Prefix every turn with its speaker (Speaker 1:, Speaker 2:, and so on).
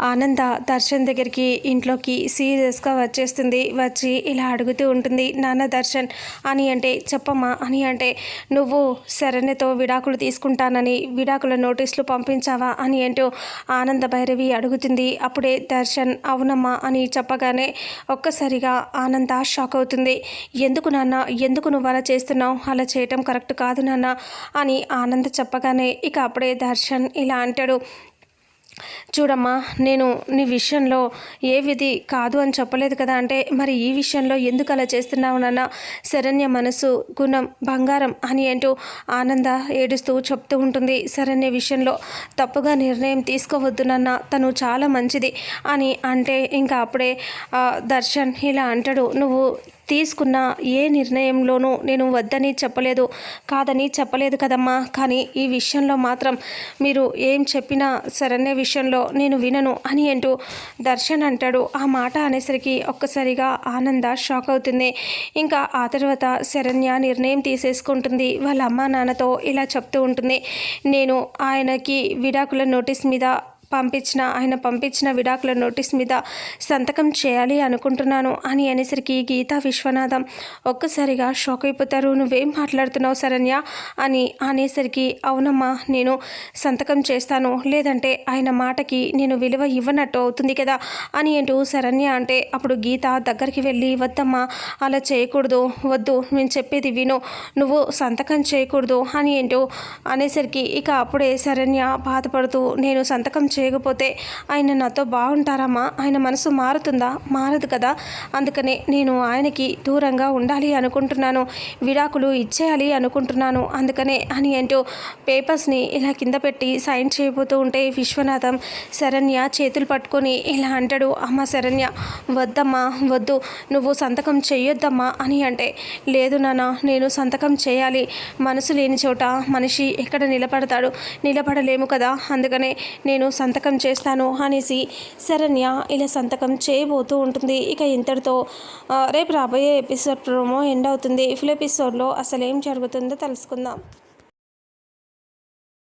Speaker 1: ఆనంద దర్శన్ దగ్గరికి ఇంట్లోకి సీరియస్గా వచ్చేస్తుంది. వచ్చి ఇలా అడుగుతూ ఉంటుంది నాన్న దర్శన్ అని అంటే చెప్పమ్మా అని అంటే నువ్వు శరణ్యతో విడాకులు తీసుకుంటానని విడాకుల నోటీసులు పంపించావా? అని అంటూ ఆనంద భైరవి అడుగుతుంది. అప్పుడే దర్శన్ అవునమ్మా అని చెప్పగానే ఒక్కసారిగా ఆనంద షాక్ అవుతుంది. ఎందుకు నాన్న ఎందుకు నువ్వు అలా చేస్తున్నావు? అలా చేయటం కరెక్ట్ కాదు నాన్న అని ఆనంద చెప్పగానే ఇక అప్పుడే దర్శన్ ఇలా అంటాడు. చూడమ్మా నేను నీ విషయంలో ఏ విధి కాదు అని చెప్పలేదు కదా. అంటే మరి ఈ విషయంలో ఎందుకు అలా చేస్తున్నావు నాన్న? శరణ్య మనసు గుణం బంగారం అని ఏంటో ఆనంద ఏడుస్తూ చెప్తూ ఉంటుంది. శరణ్య విషయంలో తప్పుగా నిర్ణయం తీసుకోవద్దు నాన్న తను చాలా మంచిది అని అంటే ఇంకా అప్పుడే దర్శన్ ఇలా అంటాడు. నువ్వు తీసుకున్న ఏ నిర్ణయంలోనూ నేను వద్దని చెప్పలేదు. కాదని చెప్పలేదు కదమ్మా. కానీ ఈ విషయంలో మాత్రం మీరు ఏం చెప్పినా సరనే విషయంలో నేను వినను అని అంటూ దర్శన్ అంటాడు. ఆ మాట అనేసరికి ఒక్కసారిగా ఆనంద షాక్ అవుతుంది. ఇంకా ఆ తర్వాత శరణ్య నిర్ణయం తీసేసుకుంటుంది. వాళ్ళ అమ్మా నాన్నతో ఇలా చెప్తూ ఉంటుంది. నేను ఆయనకి విడాకుల నోటీస్ మీద పంపించిన ఆయన పంపించిన విడాకుల నోటీస్ మీద సంతకం చేయాలి అనుకుంటున్నాను అని అనేసరికి గీతా విశ్వనాథం ఒక్కసారిగా షాక్ అయిపోతారు. నువ్వేం మాట్లాడుతున్నావు శరణ్య? అని అనేసరికి అవునమ్మా నేను సంతకం చేస్తాను. లేదంటే ఆయన మాటకి నేను విలువ ఇవ్వనట్టు అవుతుంది కదా? అని అంటూ శరణ్య అంటే అప్పుడు గీత దగ్గరికి వెళ్ళి వద్దమ్మా అలా చేయకూడదు. వద్దు నేను చెప్పేది విను. నువ్వు సంతకం చేయకూడదు అని ఏంటో అనేసరికి ఇక అప్పుడే శరణ్య బాధపడుతూ నేను సంతకం చేయకపోతే ఆయన నాతో బాగుంటారమ్మా ఆయన మనసు మారుతుందా? మారదు కదా. అందుకనే నేను ఆయనకి దూరంగా ఉండాలి అనుకుంటున్నాను. విడాకులు ఇచ్చేయాలి అనుకుంటున్నాను. అందుకనే అని అంటూ పేపర్స్ని ఇలా కింద పెట్టి సైన్ చేయబోతూ ఉంటే విశ్వనాథం శరణ్య చేతులు పట్టుకొని ఇలా అంటాడు అమ్మ శరణ్య వద్దమ్మా వద్దు నువ్వు సంతకం చేయొద్దమ్మా అని అంటే లేదు నాన్న నేను సంతకం చేయాలి. మనసు లేని చోట మనిషి ఎక్కడ నిలబడతాడు? నిలబడలేము కదా. అందుకనే నేను సంత సంతకం చేస్తాను అనేసి శరణ్య ఇలా సంతకం చేయబోతూ ఉంటుంది. ఇక ఇంతటితో రేపు రాబోయే ఎపిసోడ్ ప్రోమో ఎండ్ అవుతుంది. ఫుల్ ఎపిసోడ్లో అసలు ఏం జరుగుతుందో తెలుసుకుందాం.